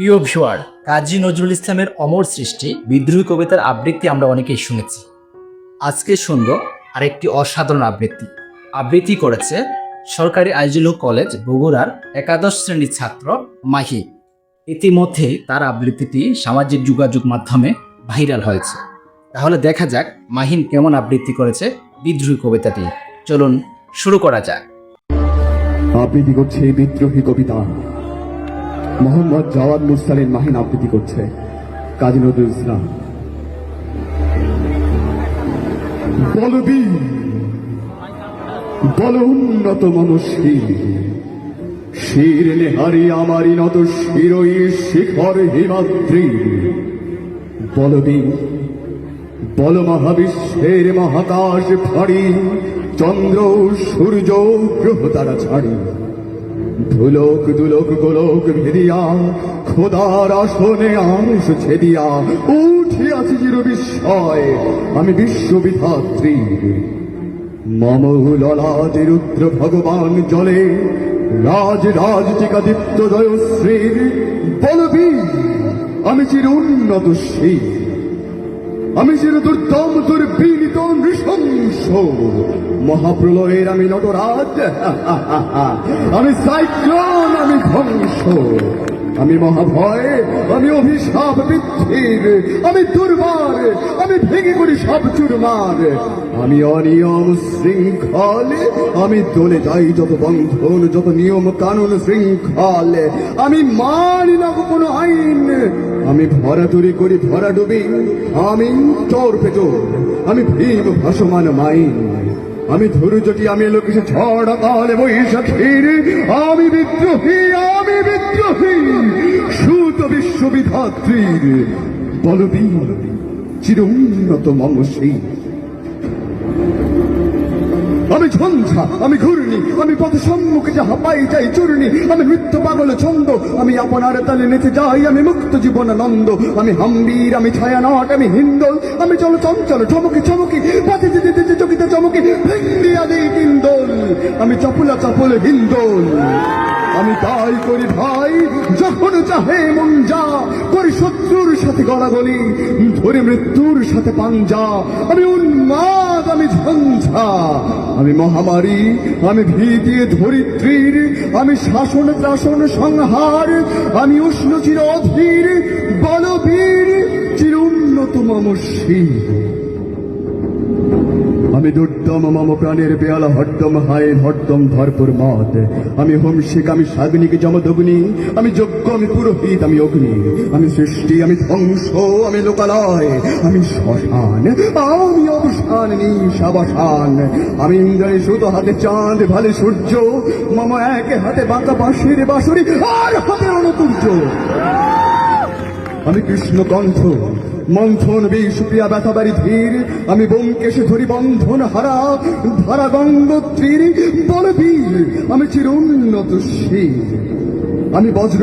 প্রিয় ভিউয়ার কাজী নজরুল ইসলামের অমর সৃষ্টি, বিদ্রোহী কবিতার আবৃত্তি আমরা অনেকেই শুনেছি। আজকে শুনব আরেকটি অসাধারণ আবৃত্তি। আবৃত্তি করেছে সরকারি আইজিল কলেজ বগুড়ার একাদশ শ্রেণির ছাত্র মাহি। ইতিমধ্যে তার আবৃত্তিটি সামাজিক যোগাযোগ মাধ্যমে ভাইরাল হয়েছে। তাহলে দেখা যাক মাহিন কেমন আবৃত্তি করেছে বিদ্রোহী কবিতাটি। চলুন শুরু করা যাক। আবৃত্তি করছে বিদ্রোহী কবিতা। মোহাম্মদ জাওয়াদ মুরসালিন মাহিন আবৃত্তি করছে কাজী নজরুল ইসলাম। বলবীর বল উন্নত মনস্বী শির নেহারি আমারি নত শিরই শিখর হিমাদ্রি। বলবীর বল মহাবিশ্বের মহাকাশ ফাড়ি, চন্দ্র সূর্য গ্রহ তারা ছাড়ি। ধুলোক দুলোক গোলক ভেদিয়া খোদার আসনে আংশ ছেদিয়া আছি চির বিস্ময় আমি বিশ্ববিধাত্রী। মম ললাটে রুদ্র ভগবান জলে রাজ রাজ টিকা দীপ্ত জয়শ্রীর বলবি আমি চির উন্নত শীর। আমি যে দুর্দম দুর্বিনীত নৃশংস। মহাপ্রলয়ের আমি নটরাজ। আমি সাইক্লোন আমি ধ্বংস। আমি মহাভয়, আমি অভিশাপ বৃদ্ধির, আমি দুর্বার, আমি ভেঙে করি সব চুরমার। আমি অনিয়ম শৃঙ্খল, আমি দলে যাই যত বন্ধন, যত নিয়ম কানুন শৃঙ্খল। আমি মানি না কোনো আইন, আমি ভরা করি ভরা ডুবি আমি চোর পেচোর আমি ভীম ভাসমান মাইন। আমি ধৈর্যটি আমি লোকেশে ঝড় কালে বৈশাখীর, আমি বিদ্রোহী আমি বিদ্রোহী সুত বিশ্ববিধাত্রীর বলবি চির উন্নত মমসী আমি ঝঞ্ঝা, আমি ঘূর্ণি, আমি পথ সম্মুখে যাহা পাই যাই চূর্ণি, আমি নৃত্য পাগল, ছন্দ, আমি আপনার তালে নেচে যাই, আমি মুক্ত জীবন আনন্দ আমি হাম্বির, আমি ছায়ানট, আমি হিন্দল, আমি চল চঞ্চল, চমকি চমকি, পথে যেতে যেতে চকিতে চমকি ভেঙ্গিয়া দেই কিন্দল আমি চপুলা চপল হিন্দল। আমি তাই করি ভাই চাহে মন যা, করি শত্রুর সাথে গলাগলি, ধরে মৃত্যুর সাথে পাঞ্জা। আমি উন্মাদ, আমি ঝঞ্ঝা। আমি মহামারী, আমি ভীতি, ধরিত্রীর, আমি শাসন ত্রাসন সংহার, আমি উষ্ণ চির অধীর, বলবীর, চির উন্নত মম দুর্দম মম প্রাণের বেয়ালা হট্টম হায় হট্টম ভরপুর মত আমি হোমশিক আমি সাগ্নিক জমদগ্নি আমি যজ্ঞ, আমি পুরোহিত, আমি অগ্নি। আমি সৃষ্টি, আমি ধ্বংস, আমি লোকালয়, আমি শ্মশান, আমি অবসান নিশাবসান আমি ইন্দ্রাণী সুতো হাতে চাঁদ, ভালে সূর্য, মম এক হাতে বাঁকা বাঁশির বাঁশুরি, আর হাতে অনুপূর্য আমি কৃষ্ণ কণ্ঠ মন্থন বি সুপ্রিয়া ব্যথা বাড়ি ধীর, আমি বোমকেশে ধরি বন্ধন হারা ধারা গঙ্গোত্রীর বলবীর, আমি চির উন্নত শির আমি বজ্র,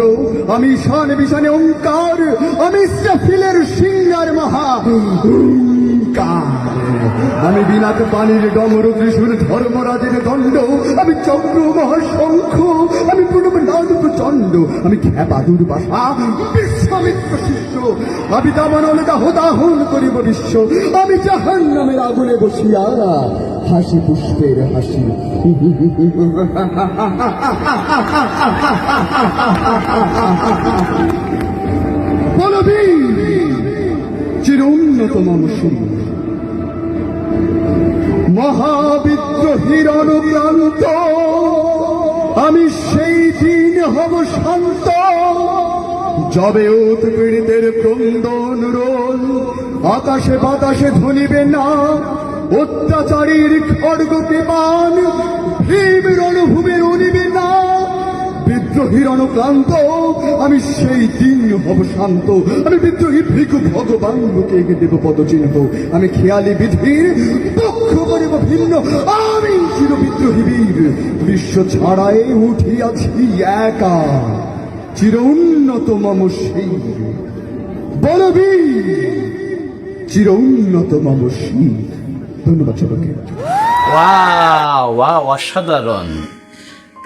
আমি শান বিশানে ওঙ্কার, আমি ইসরাফিলের সিঙ্গার মহা ওঙ্কার। আমি পানির ডমর ত্রিশুর ধর্মরাজের দণ্ড। আমি চক্র মহাশঙ্খ, আমি প্রণব নাদ প্রচণ্ড আমি খ্যাপা দুর্বাসা, বিশ্বামিত্র শিষ্য। আমি দামানলে দাহ দাহন করিব বিশ্ব। আমি জাহান নামের আগুনে বসিয়া হাসি পুষ্পের হাসি। বলবি চির উন্নত মানুষ মহাবিদ্রোহীর অনুক্রান্ত আমি সেই দিন হব শান্ত। যবে উৎপীড়িতের ক্রন্দন রোল, আকাশে বাতাসে ধনিবে না, অত্যাচারীর খড়গ বিমান অনুক্রান্ত আমি সেই দিন হব শান্ত। আমি বিদ্রোহী ভিক্ষু ভগবান লোকে দেব পদচিহ্ন। আমি খেয়ালি বিধির পক্ষ করিব ভিন্ন। আমি চির বিদ্রোহী বীর। বিশ্ব ছাড়াই উঠিয়াছি একা। চির উন্নত মম শির। বলবি চির উন্নত মম ধন্যবাদ সবাইকে। অসাধারণ।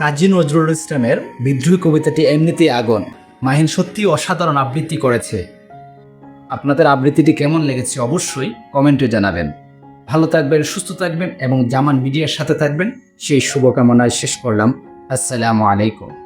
কাজী নজরুল ইসলামের বিদ্রোহী কবিতাটি এমনিতেই আগুন। মাহিন সত্যি অসাধারণ আবৃত্তি করেছে। আপনাদের আবৃত্তিটি কেমন লেগেছে অবশ্যই কমেন্টে জানাবেন। ভালো থাকবেন, সুস্থ থাকবেন এবং জামান মিডিয়ার সাথে থাকবেন। সেই শুভকামনায় শেষ করলাম। আসসালামু আলাইকুম।